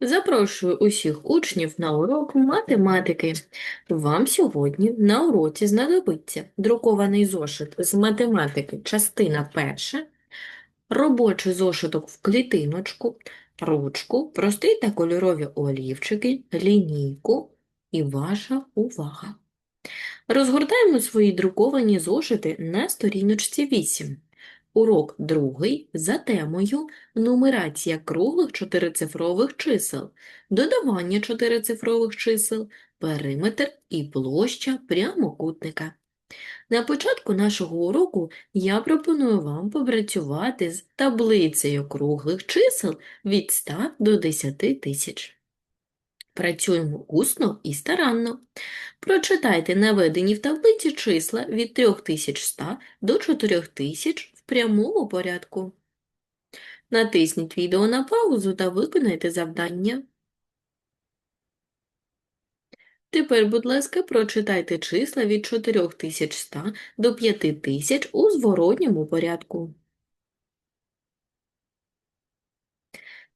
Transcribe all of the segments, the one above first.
Запрошую усіх учнів на урок математики. Вам сьогодні на уроці знадобиться друкований зошит з математики, частина перша, робочий зошиток в клітиночку, ручку, прості та кольорові олівчики, лінійку і ваша увага. Розгортаємо свої друковані зошити на сторіночці 8. Урок другий за темою Нумерація круглих чотирицифрових чисел, додавання чотирицифрових чисел, периметр і площа прямокутника. На початку нашого уроку я пропоную вам попрацювати з таблицею круглих чисел від 100 до 10 тисяч. Працюємо усно і старанно. Прочитайте наведені в таблиці числа від 3100 до 4000 в прямому порядку. Натисніть відео на паузу та виконайте завдання. Тепер, будь ласка, прочитайте числа від 4100 до 5000 у зворотньому порядку.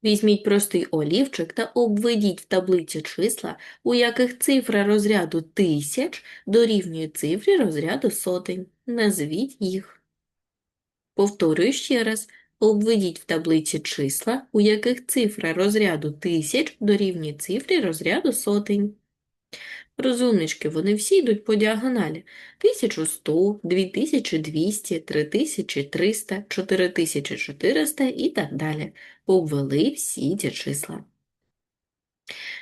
Візьміть простий олівчик та обведіть в таблиці числа, у яких цифра розряду тисяч дорівнює цифрі розряду сотень. Назвіть їх. Повторюю ще раз. Обведіть в таблиці числа, у яких цифра розряду тисяч дорівнює цифрі розряду сотень. Розумнички, вони всі йдуть по діагоналі. 1100, 2200, 3300, 4400 і так далі. Обвели всі ці числа.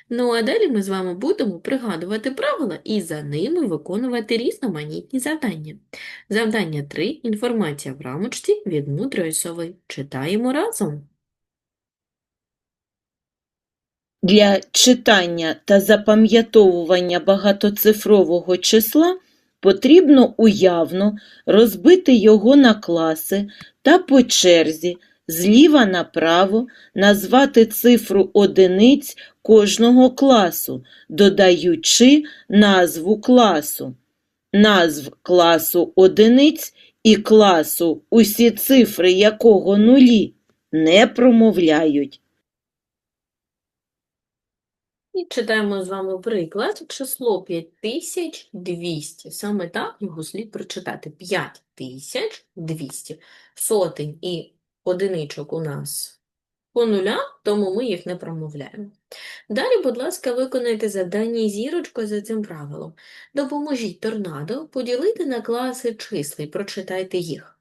Ну, а далі ми з вами будемо пригадувати правила і за ними виконувати різноманітні завдання. Завдання 3. Інформація в рамочці від мудрої сови. Читаємо разом. Для читання та запам'ятовування багатоцифрового числа потрібно уявно розбити його на класи та по черзі зліва направо назвати цифру одиниць кожного класу, додаючи назву класу. Назв класу одиниць і класу, усі цифри якого нулі, не промовляють. І читаємо з вами приклад. Число 5200. Саме так його слід прочитати. 5200. Сотень і одиничок у нас по нулям, тому ми їх не промовляємо. Далі, будь ласка, виконайте завдання із зірочкою за цим правилом. Допоможіть торнадо поділити на класи числа і прочитайте їх.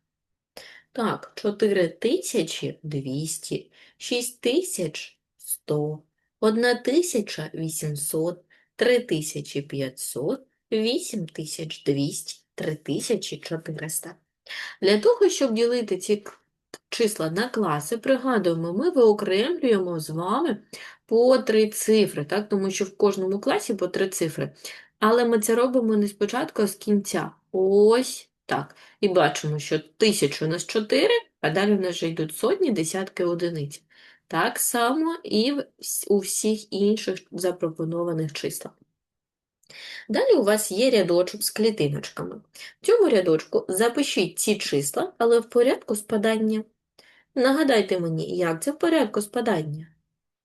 Так, 4200, 6100, 1800, 3500, 8200, 3400. Для того, щоб ділити ці числа на класи, пригадуємо, ми виокремлюємо з вами по три цифри, так? тому що в кожному класі по три цифри. Але ми це робимо не спочатку, а з кінця. Ось так. І бачимо, що тисячу у нас 4, а далі в нас вже йдуть сотні, десятки, одиниць. Так само і у всіх інших запропонованих числах. Далі у вас є рядочок з клітиночками. В цьому рядочку запишіть ці числа, але в порядку спадання. Нагадайте мені, як це в порядку спадання?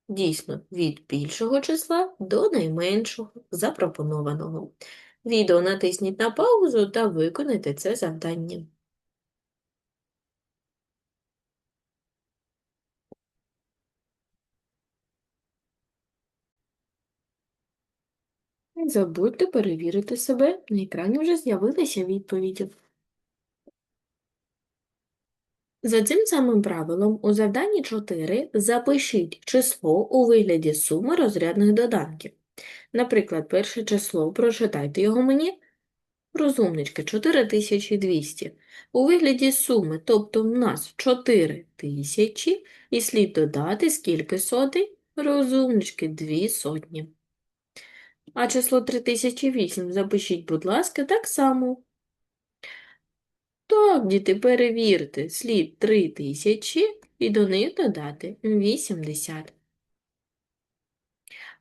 Дійсно, від більшого числа до найменшого запропонованого. Відео натисніть на паузу та виконайте це завдання. Не забудьте перевірити себе. На екрані вже з'явилися відповіді. За цим самим правилом у завданні 4 запишіть число у вигляді суми розрядних доданків. Наприклад, перше число, прочитайте його мені. Розумнички, 4200. У вигляді суми, тобто в нас 4000, і слід додати скільки сотень? Розумнички, 2 сотні. А число 3008 запишіть, будь ласка, так само. Так, діти, перевірте. Слід 3000 і до них додати 80.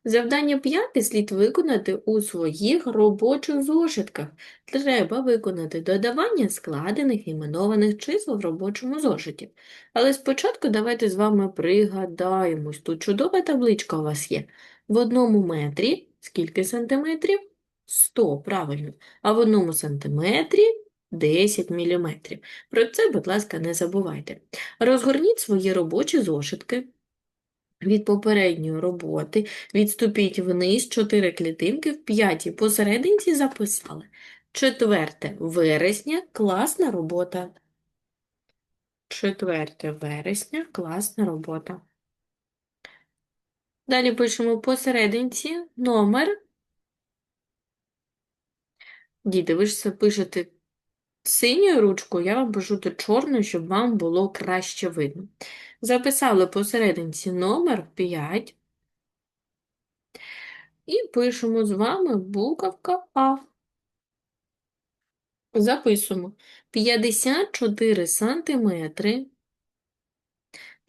Завдання п'яте слід виконати у своїх робочих зошитках. Треба виконати додавання складених іменованих чисел в робочому зошиті. Але спочатку давайте з вами пригадаємо. Ось Тут чудова табличка у вас є. В одному метрі скільки сантиметрів? 100, правильно. А в одному сантиметрі 10 міліметрів. Про це, будь ласка, не забувайте. Розгорніть свої робочі зошитки від попередньої роботи, відступіть вниз 4 клітинки, в п'ятій посерединці записали. 4 вересня, класна робота. 4 вересня, класна робота. Далі пишемо посерединці номер. Діти, ви ж це пишете синьою ручкою, я вам пишу тут чорною, щоб вам було краще видно. Записали посерединці номер 5 і пишемо з вами буковка А. Записуємо 54 сантиметри.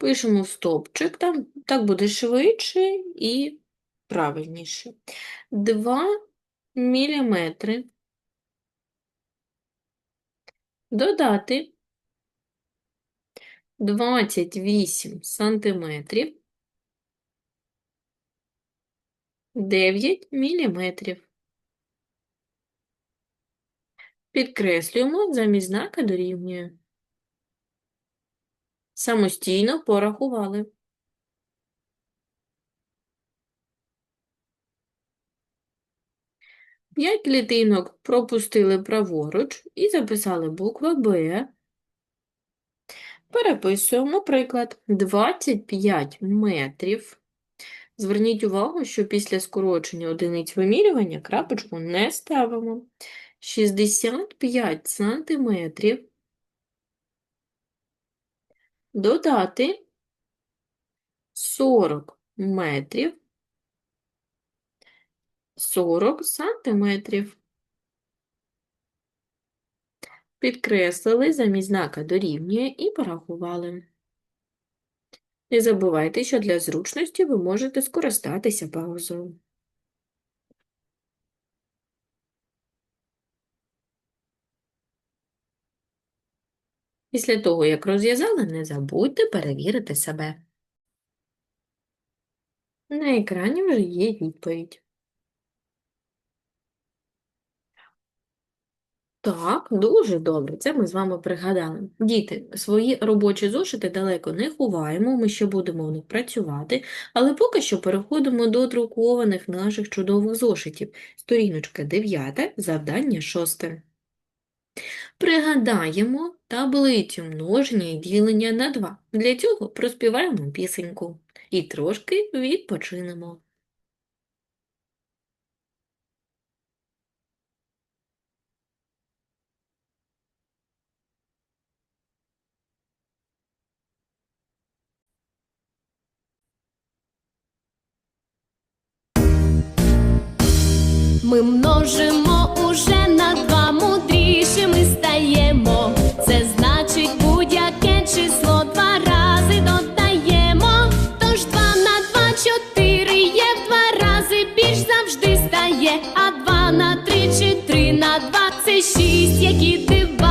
Пишемо в стовпчик, там так буде швидше і правильніше. 2 міліметри. Додати 28 сантиметрів, 9 міліметрів. Підкреслюємо замість знака дорівнює. Самостійно порахували. П'ять клітинок пропустили праворуч і записали буква Б. Переписуємо приклад 25 метрів. Зверніть увагу, що після скорочення одиниць вимірювання крапочку не ставимо. 65 сантиметрів. Додати 40 метрів. 40 сантиметрів. Підкреслили замість знака дорівнює і порахували. Не забувайте, що для зручності ви можете скористатися паузою. Після того, як розв'язали, не забудьте перевірити себе. На екрані вже є відповідь. Так, дуже добре, це ми з вами пригадали. Діти, свої робочі зошити далеко не ховаємо, ми ще будемо в них працювати, але поки що переходимо до друкованих наших чудових зошитів. Сторіночка 9, завдання 6. Пригадаємо таблицю множення і ділення на 2. Для цього проспіваємо пісеньку і трошки відпочинемо. Ми множимо шість, які дива.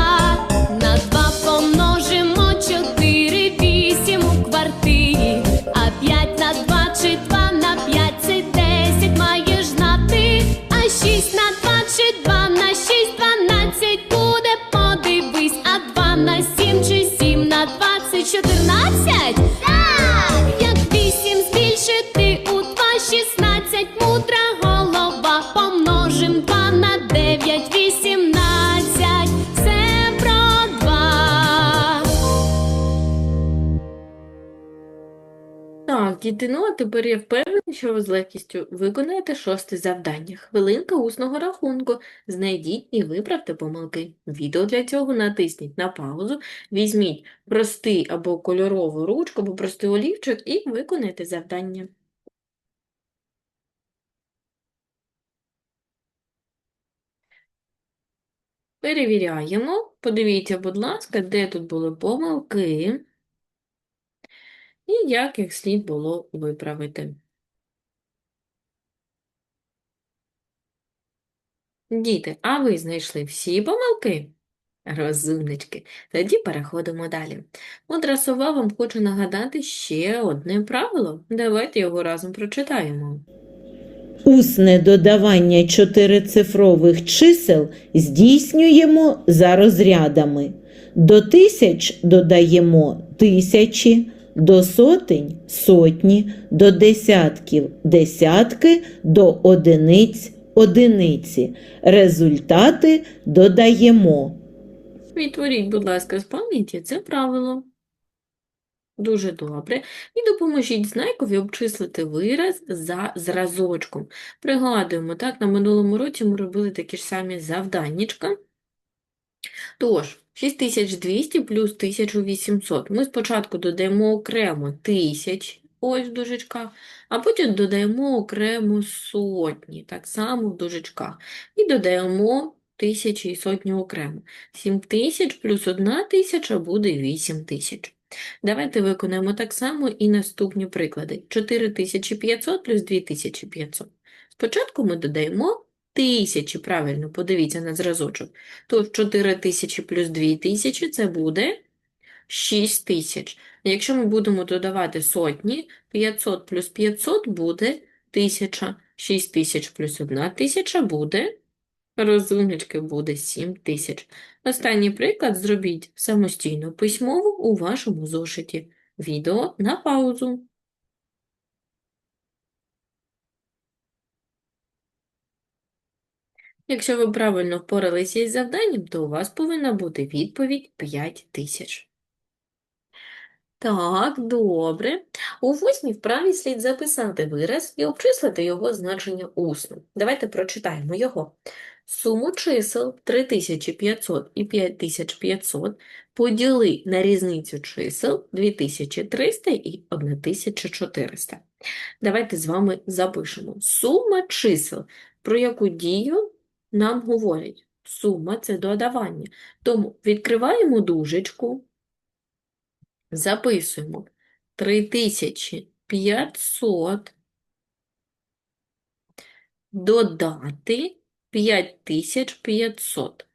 Так, діти, ну тепер я впевнена, що ви з легкістю виконаєте шосте завдання. Хвилинка усного рахунку. Знайдіть і виправте помилки. Відео для цього натисніть на паузу, візьміть простий або кольорову ручку, або простий олівчик і виконайте завдання. Перевіряємо. Подивіться, будь ласка, де тут були помилки і як їх слід було виправити. Діти, а ви знайшли всі помилки? Розумнички, тоді переходимо далі. Мудра сова вам хочу нагадати ще одне правило. Давайте його разом прочитаємо. Усне додавання чотирицифрових чисел здійснюємо за розрядами. До тисяч додаємо тисячі, до сотень сотні, до десятків десятки, до одиниць одиниці. Результати додаємо. Відтворіть, будь ласка, з пам'яті це правило. Дуже добре. І допоможіть знайкові обчислити вираз за зразочком. Пригадуємо, так, на минулому році ми робили такі ж самі завданнячка. Тож, 6200 плюс 1800. Ми спочатку додаємо окремо 1000, ось в дужечках, а потім додаємо окремо сотні, так само в дужечках. І додаємо тисячі і сотні окремо. 7000 плюс 1000 буде 8000. Давайте виконаємо так само і наступні приклади. 4500 плюс 2500. Спочатку ми додаємо тисячі, правильно, подивіться на зразочок. Тож 4000 плюс 2000 – це буде 6000. Якщо ми будемо додавати сотні, 500 плюс 500 буде 1000. 6000 плюс 1000 буде, розумнички, буде 7000. Останній приклад зробіть самостійно письмово у вашому зошиті. Відео на паузу. Якщо ви правильно впоралися із завданням, то у вас повинна бути відповідь 5000. Так, добре. У восьмій вправі слід записати вираз і обчислити його значення усно. Давайте прочитаємо його. Суму чисел 3500 і 5500 поділи на різницю чисел 2300 і 1400. Давайте з вами запишемо. Сума чисел. Про яку дію нам говорять? Сума – це додавання. Тому відкриваємо дужечку, записуємо 3500 додати 5500.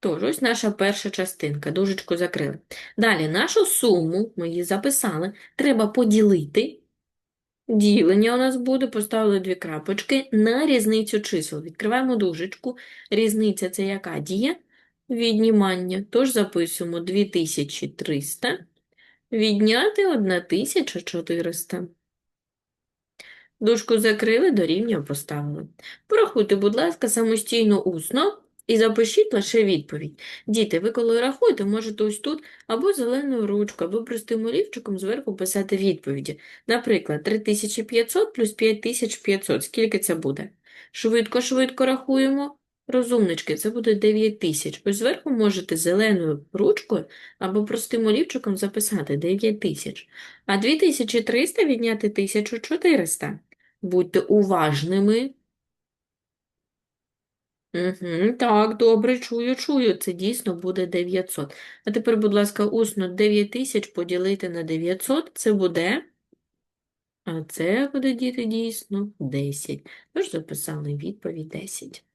Тож, ось наша перша частинка, дужечку закрили. Далі нашу суму, ми її записали, треба поділити. Ділення у нас буде, поставили дві крапочки, на різницю чисел. Відкриваємо дужечку. Різниця – це яка дія? Віднімання. Тож записуємо 2300 відняти 1400. Дужку закрили, дорівнює поставили. Порахуйте, будь ласка, самостійно усно і запишіть лише відповідь. Діти, ви коли рахуєте, можете ось тут або зеленою ручкою, або простим олівчиком зверху писати відповіді. Наприклад, 3500 плюс 5500. Скільки це буде? Швидко-швидко рахуємо. Розумнички, це буде 9000. Ось зверху можете зеленою ручкою або простим олівчиком записати 9000. А 2300 відняти 1400. Будьте уважними. Угу, так, добре, чую, чую. Це дійсно буде 900. А тепер, будь ласка, усно 9000 поділити на 900, це буде, а це буде, діти, дійсно 10. Тож записали відповідь 10.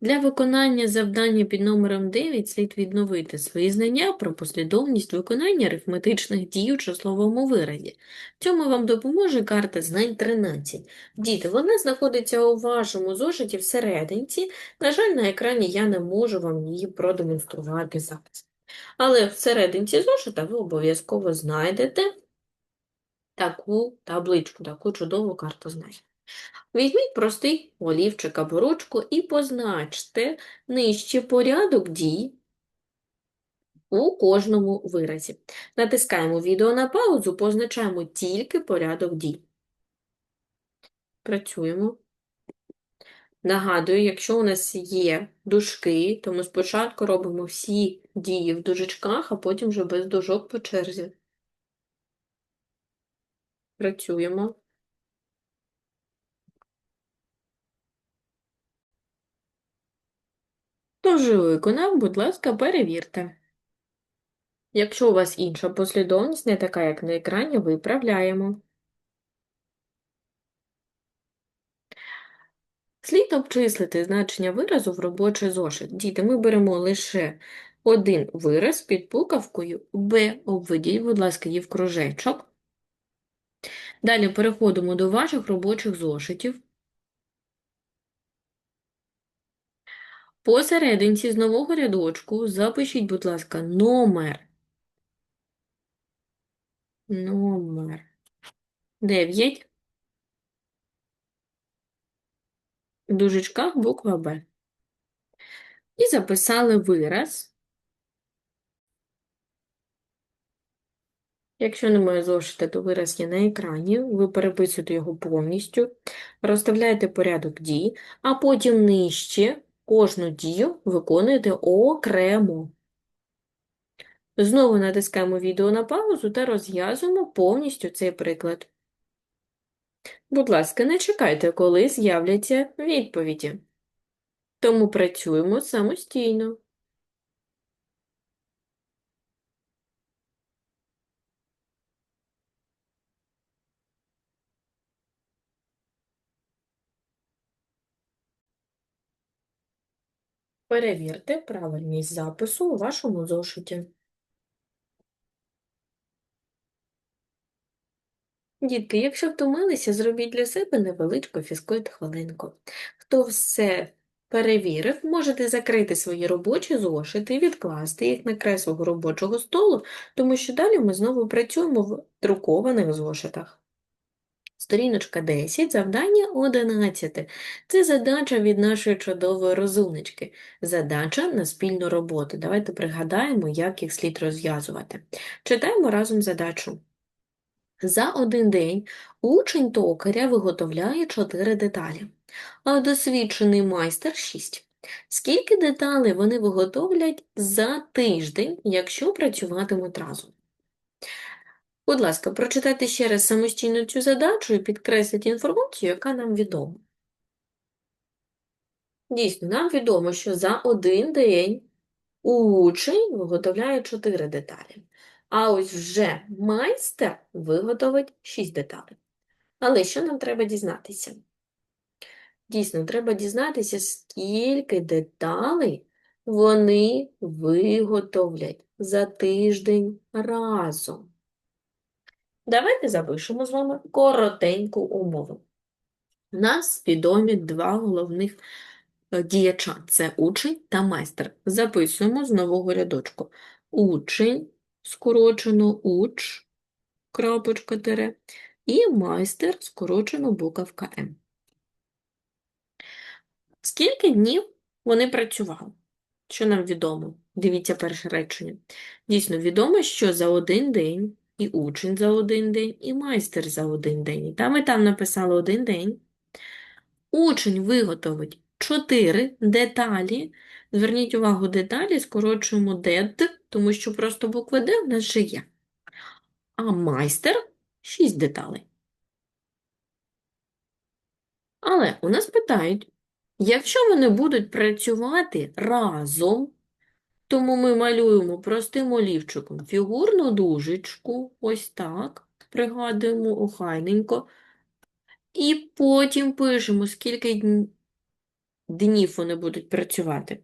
Для виконання завдання під номером 9 слід відновити свої знання про послідовність виконання арифметичних дій у числовому виразі. Цьому вам допоможе карта знань 13. Діти, вона знаходиться у вашому зошиті всерединці. На жаль, на екрані я не можу вам її продемонструвати зараз. Але всерединці зошита ви обов'язково знайдете таку табличку, таку чудову карту знань. Візьміть простий олівчик або ручку і позначте нижче порядок дій у кожному виразі. Натискаємо відео на паузу, позначаємо тільки порядок дій. Працюємо. Нагадую, якщо у нас є дужки, то ми спочатку робимо всі дії в дужечках, а потім вже без дужок по черзі. Працюємо. Тож виконав, будь ласка, перевірте. Якщо у вас інша послідовність, не така, як на екрані, виправляємо. Слід обчислити значення виразу в робочий зошит. Діти, ми беремо лише один вираз під буковкою Б. Обведіть, будь ласка, її в кружечок. Далі переходимо до ваших робочих зошитів. Посерединці з нового рядочку запишіть, будь ласка, номер. Номер 9. В дужечках буква Б. І записали вираз. Якщо немає зошита, то вираз є на екрані. Ви переписуєте його повністю, розставляєте порядок дій, а потім нижче кожну дію виконуєте окремо. Знову натискаємо відео на паузу та розв'язуємо повністю цей приклад. Будь ласка, не чекайте, коли з'являться відповіді. Тому працюємо самостійно. Перевірте правильність запису у вашому зошиті. Дітки, якщо втомилися, зробіть для себе невеличку фізкульт хвилинку. Хто все перевірив, можете закрити свої робочі зошити і відкласти їх на край робочого столу, тому що далі ми знову працюємо в друкованих зошитах. Сторіночка 10, завдання 11. Це задача від нашої чудової розумнички. Задача на спільну роботу. Давайте пригадаємо, як їх слід розв'язувати. Читаємо разом задачу. За один день учень токаря виготовляє 4 деталі, а досвідчений майстер 6. Скільки деталей вони виготовлять за тиждень, якщо працюватимуть разом? Будь ласка, прочитайте ще раз самостійно цю задачу і підкресліть інформацію, яка нам відома. Дійсно, нам відомо, що за один день учень виготовляє 4 деталі. А ось вже майстер виготовить 6 деталей. Але що нам треба дізнатися? Дійсно, треба дізнатися, скільки деталей вони виготовлять за тиждень разом. Давайте запишемо з вами коротеньку умову. У нас відомі два головних е, діяча – це учень та майстер. Записуємо з нового рядочку. Учень, скорочено уч, крапочка тире, і майстер, скорочено буковка М. Скільки днів вони працювали? Що нам відомо? Дивіться перше речення. Дійсно, відомо, що за один день і учень за один день, і майстер за один день. І там і там написали один день. Учень виготовить 4 деталі. Зверніть увагу, деталі скорочуємо дет, тому що просто буква Д в нас же є. А майстер 6 деталей. Але у нас питають, якщо вони будуть працювати разом, тому ми малюємо простим олівчиком фігурну дужечку, ось так, пригадуємо охайненько, і потім пишемо, скільки днів вони будуть працювати.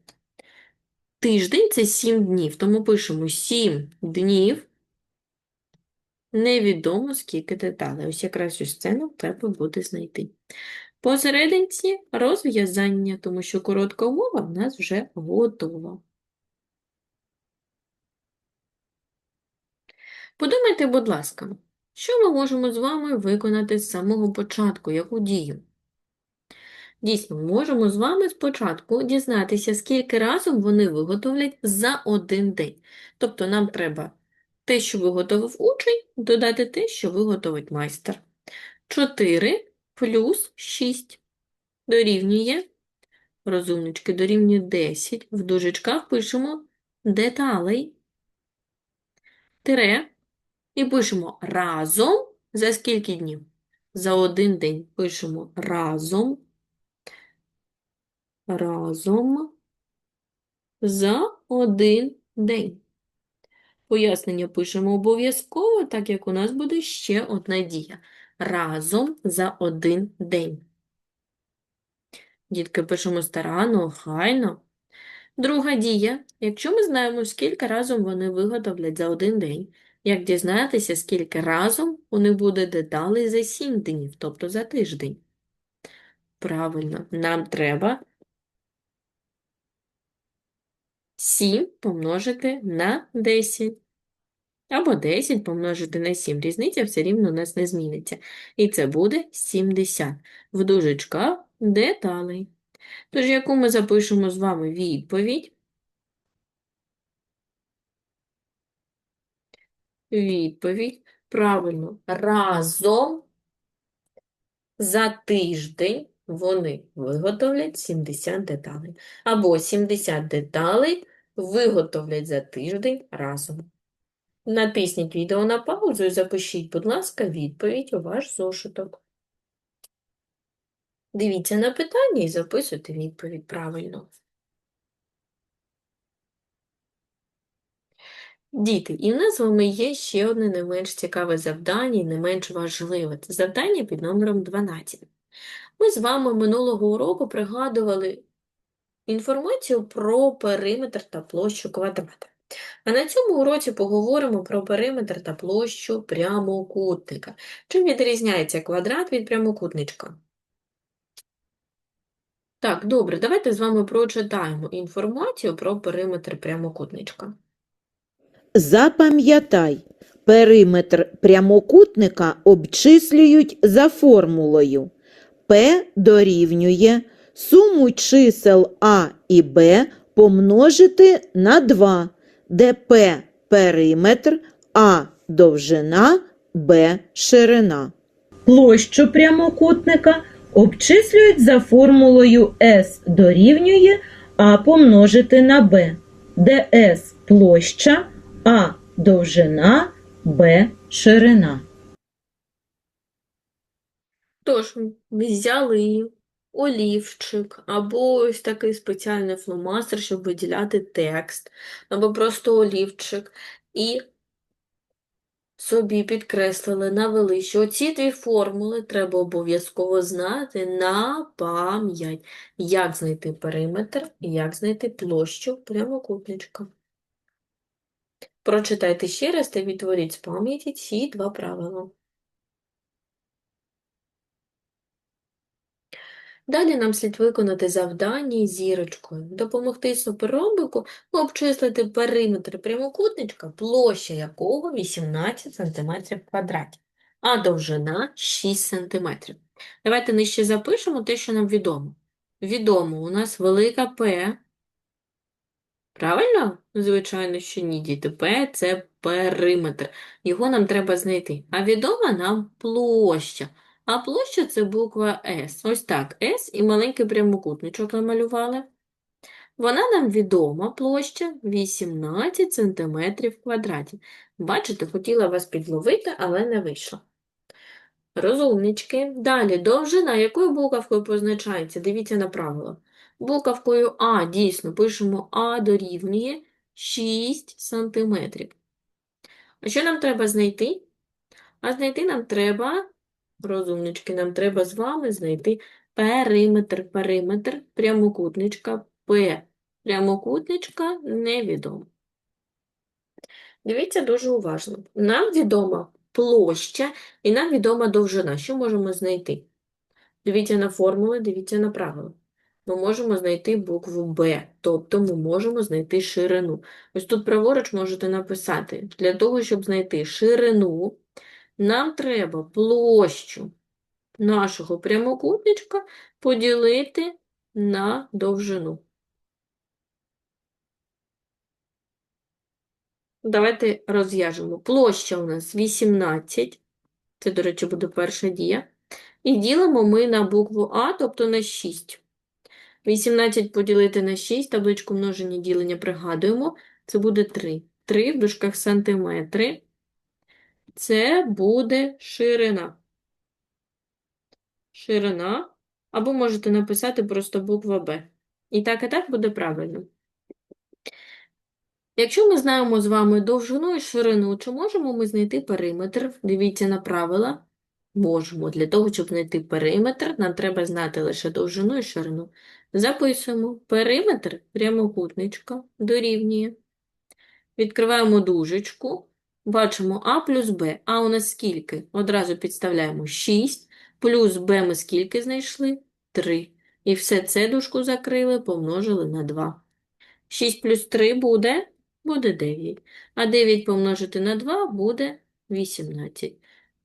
Тиждень – це 7 днів, тому пишемо 7 днів, невідомо скільки деталей. Ось якраз це нам треба буде знайти. Посерединці розв'язання, тому що коротка умова в нас вже готова. Подумайте, будь ласка, що ми можемо з вами виконати з самого початку, яку дію? Дійсно, можемо з вами спочатку дізнатися, скільки разом вони виготовлять за один день. Тобто нам треба те, що виготовив учень, додати те, що виготовить майстер. 4 плюс 6 дорівнює, розумнички, дорівнює 10. В дужечках пишемо деталей. Тире. І пишемо разом за скільки днів? За один день пишемо разом. Разом за один день. Пояснення пишемо обов'язково, так як у нас буде ще одна дія. Разом за один день. Дітки, пишемо старанно, охайно. Друга дія. Якщо ми знаємо, скільки разом вони виготовлять за один день, як дізнатися, скільки разом у них буде деталей за 7 днів, тобто за тиждень? Правильно, нам треба 7 помножити на 10. Або 10 помножити на 7. Різниця все рівно у нас не зміниться. І це буде 70. В дужечках деталей. Тож, яку ми запишемо з вами відповідь? Відповідь. Правильно. Разом за тиждень вони виготовлять 70 деталей. Або 70 деталей виготовлять за тиждень разом. Натисніть відео на паузу і запишіть, будь ласка, відповідь у ваш зошиток. Дивіться на питання і записуйте відповідь правильно. Діти, і в нас з вами є ще одне не менш цікаве завдання і не менш важливе. Це завдання під номером 12. Ми з вами минулого уроку пригадували інформацію про периметр та площу квадрата. А на цьому уроці поговоримо про периметр та площу прямокутника. Чим відрізняється квадрат від прямокутничка? Так, добре, давайте з вами прочитаємо інформацію про периметр прямокутничка. Запам'ятай, периметр прямокутника обчислюють за формулою. P дорівнює суму чисел А і Б помножити на 2, де P – периметр, А – довжина, Б – ширина. Площу прямокутника обчислюють за формулою S дорівнює А помножити на Б, де S – площа, А – довжина, Б – ширина. Тож, взяли олівчик або ось такий спеціальний фломастер, щоб виділяти текст, або просто олівчик, і собі підкреслили, навели, що ці дві формули треба обов'язково знати на пам'ять. Як знайти периметр і як знайти площу прямокутничка. Прочитайте ще раз та відтворіть з пам'яті ці два правила. Далі нам слід виконати завдання зірочкою. Допомогти суперромбику обчислити периметр прямокутничка, площа якого 18 см квадратів, а довжина 6 см. Давайте нижче запишемо те, що нам відомо. Відомо у нас велика П. Правильно? Звичайно, що ні, діти. П – це периметр. Його нам треба знайти. А відома нам площа. А площа це буква С. Ось так, С і маленький прямокутничок намалювали. Вона нам відома, площа 18 см квадратів. Бачите, хотіла вас підловити, але не вийшло. Розумнички. Далі, довжина. Якою буковкою позначається? Дивіться на правило. Буковкою А, дійсно, пишемо А дорівнює 6 см. А що нам треба знайти? А знайти нам треба Розумнички, нам треба з вами знайти периметр, периметр, прямокутничка П. Прямокутничка невідомо. Дивіться дуже уважно. Нам відома площа і нам відома довжина. Що можемо знайти? Дивіться на формули, дивіться на правила. Ми можемо знайти букву Б, тобто ми можемо знайти ширину. Ось тут праворуч можете написати, для того, щоб знайти ширину, нам треба площу нашого прямокутничка поділити на довжину. Давайте розв'яжемо. Площа у нас 18, це, до речі, буде перша дія. І ділимо ми на букву А, тобто на 6. 18 поділити на 6, табличку множення ділення пригадуємо, це буде 3. 3 в дужках сантиметри. Це буде ширина. Ширина. Або можете написати просто буква Б. І так, і так буде правильно. Якщо ми знаємо з вами довжину і ширину, чи можемо ми знайти периметр? Дивіться на правила. Можемо. Для того, щоб знайти периметр, нам треба знати лише довжину і ширину. Записуємо. Периметр прямокутничка дорівнює. Відкриваємо дужечку. Бачимо А плюс Б. А у нас скільки? Одразу підставляємо 6. Плюс Б ми скільки знайшли? 3. І все це дужку закрили, помножили на 2. 6 плюс 3 буде? Буде 9. А 9 помножити на 2 буде 18.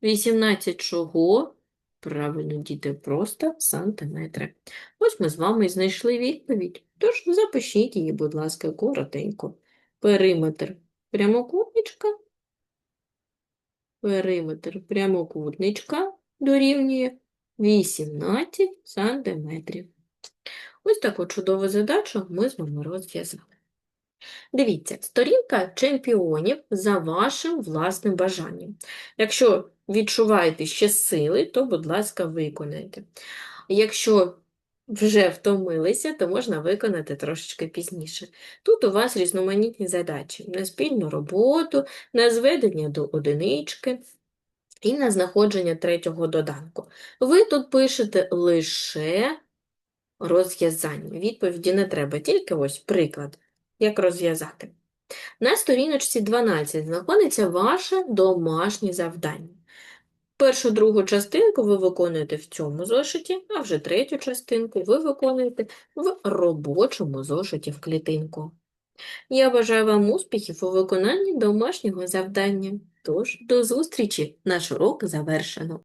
18 чого? Правильно, діти, просто сантиметри. Ось ми з вами знайшли відповідь. Тож запишіть її, будь ласка, коротенько. Периметр прямокутничка. Периметр прямокутничка дорівнює 18 сантиметрів. Ось таку чудову задачу ми з вами розв'язали. Дивіться, сторінка чемпіонів за вашим власним бажанням. Якщо відчуваєте ще сили, то, будь ласка, виконайте. Якщо вже втомилися, то можна виконати трошечки пізніше. Тут у вас різноманітні задачі на спільну роботу, на зведення до одинички і на знаходження третього доданку. Ви тут пишете лише розв'язання. Відповіді не треба, тільки ось приклад, як розв'язати. На сторіночці 12 знаходиться ваше домашнє завдання. Першу, другу частинку ви виконуєте в цьому зошиті, а вже третю частинку ви виконуєте в робочому зошиті в клітинку. Я бажаю вам успіхів у виконанні домашнього завдання. Тож, до зустрічі! Наш урок завершено.